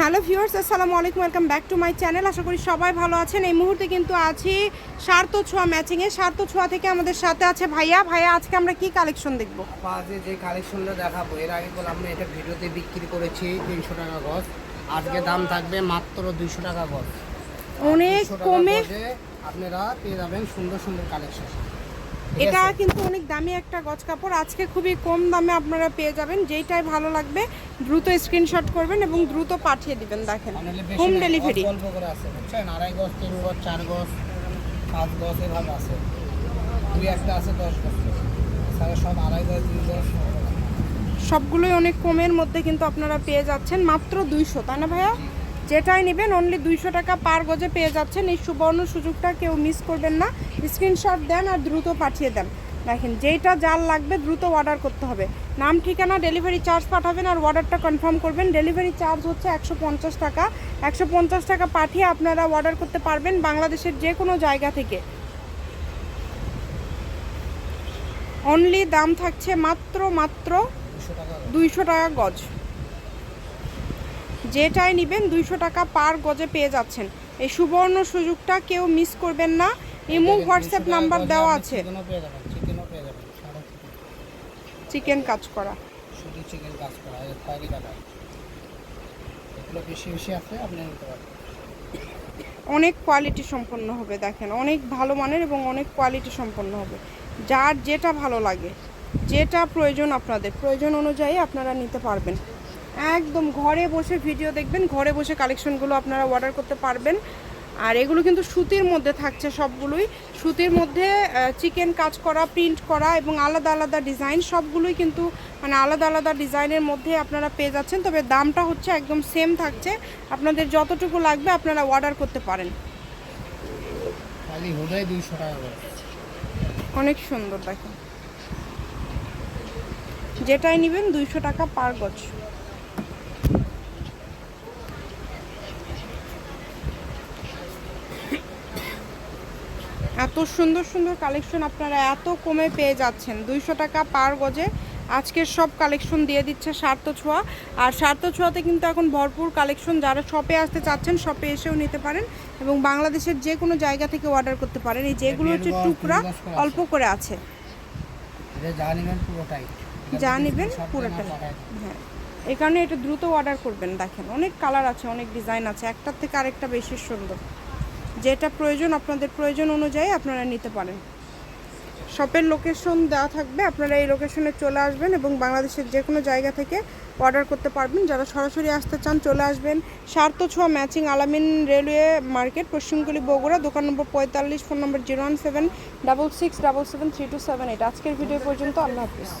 Hello viewers আসসালামু আলাইকুম welcome back to my channel. আশা করি সবাই ভালো আছেন। এই মুহূর্তে কিন্তু আছি সার্থ ছোঁয়া ম্যাচিংয়ে সার্থ ছোঁয়া থেকে আমাদের সাথে আছে ভাইয়া। ভাইয়া আজকে আমরা কি কালেকশন দেখব? আপা আজকে যে কালেকশনটা দেখাবো এর আগে বলে আমরা এটা ভিডিওতে বিক্রি করেছি তিনশো টাকা গজ। আজকে দাম থাকবে মাত্র দুইশো টাকা গজ। অনেক কমে আপনারা পেয়ে যাবেন সুন্দর সুন্দর কালেকশন এটা কিন্তু অনেক দামি একটা গজ কাপড়। আজকে খুবই কম দামে আপনারা পেয়ে যাবেন। যেইটাই ভালো লাগবে দ্রুত স্ক্রিনশট করবেন এবং দ্রুত পাঠিয়ে দিবেন দেখেন। হোম ডেলিভারি অল্প করে আছে বুঝছেন? আড়াই গজ তিন গজ চার গজ পাঁচ গজ এভাবে আছে। দুই একটা আছে দশ গজ। এছাড়া সব আড়াই গজ তিন গজ। সবগুলোই অনেক কমের মধ্যে কিন্তু আপনারা পেয়ে যাচ্ছেন মাত্র দুইশো তাই না ভাইয়া? যেটাই নেবেন অনলি দুইশো টাকা পার গজে পেয়ে যাচ্ছেন। এই সুবর্ণ সুযোগটা কেউ মিস করবেন না। স্ক্রিনশট দেন আর দ্রুত পাঠিয়ে দেন। দেখেন যেইটা জাল লাগবে দ্রুত অর্ডার করতে হবে। নাম ঠিকানা ডেলিভারি চার্জ পাঠাবেন আর অর্ডারটা কনফার্ম করবেন। ডেলিভারি চার্জ হচ্ছে একশো পঞ্চাশ টাকা। একশো পঞ্চাশ টাকা পাঠিয়ে আপনারা অর্ডার করতে পারবেন বাংলাদেশের যে কোনো জায়গা থেকে। অনলি দাম থাকছে মাত্র মাত্র। দুইশো টাকা গজ। যেটাই নেবেন দুইশো টাকা পার গজে পেয়ে যাচ্ছেন। এই সুবর্ণ সুযোগটা কেউ মিস করবেন না। ইমো হোয়াটসঅ্যাপ 200 নাম্বার দেওয়া আছে। চিকেন কাজ করা। শুধু চিকেন কাজ করা খয়েরি কাটা এগুলো বেশি বেশি আছে আপনি নিতে পারবেন অনেক কোয়ালিটি সম্পন্ন হবে দেখেন। অনেক ভালো মানের এবং অনেক কোয়ালিটি সম্পন্ন হবে। যার যেটা ভালো লাগে যেটা প্রয়োজন আপনাদের প্রয়োজন অনুযায়ী আপনারা নিতে পারবেন। একদম ঘরে বসে ভিডিও দেখবেন ঘরে বসে কালেকশনগুলো আপনারা অর্ডার করতে পারবেন। আর এগুলো কিন্তু সুতির মধ্যে থাকছে সবগুলোই। সুতির মধ্যে চিকেন কাজ করা প্রিন্ট করা এবং আলাদা আলাদা ডিজাইন সবগুলোই কিন্তু মানে আলাদা আলাদা ডিজাইনের মধ্যে আপনারা পেয়ে যাচ্ছেন। তবে দামটা হচ্ছে একদম সেম থাকছে। আপনাদের যতটুকু লাগবে আপনারা অর্ডার করতে পারেন। অনেক সুন্দর দেখেন। যেটাই নেবেন দুইশো টাকা পার গজ। এত সুন্দর সুন্দর কালেকশন আপনারা এত কমে পেয়ে যাচ্ছেন। দুইশো টাকা পার গজে আজকের সব কালেকশন দিয়ে দিচ্ছে সার্থ ছোঁয়া। আর সার্থ ছোঁয়াতে কিন্তু এখন ভরপুর কালেকশন যারা শপে আসতে চাচ্ছেন শপে এসেও নিতে পারেন এবং বাংলাদেশের যে কোনো জায়গা থেকে অর্ডার করতে পারেন। এই যেগুলো হচ্ছে টুকরা। অল্প করে আছে। যা নেবেন পুরোটাই হ্যাঁ। এই কারণে এটা দ্রুত অর্ডার করবেন দেখেন। অনেক কালার আছে অনেক ডিজাইন আছে। একটার থেকে আরেকটা বেশি সুন্দর। যেটা প্রয়োজন, আপনাদের প্রয়োজন অনুযায়ী আপনারা নিতে পারেন। শপের লোকেশন দেওয়া থাকবে, আপনারা এই লোকেশনে চলে আসবেন এবং বাংলাদেশের যে কোনো জায়গা থেকে অর্ডার করতে পারবেন। যারা সরাসরি আসতে চান, চলে আসবেন। সার্থ ছোঁয়া ম্যাচিং আলামিন রেলওয়ে মার্কেট পশ্চিমগুলি বগুড়া, দোকান নম্বর পঁয়তাল্লিশ phone number zero one seven double six double seven three two seven eight আজকের ভিডিও পর্যন্ত, আল্লাহ হাফিজ।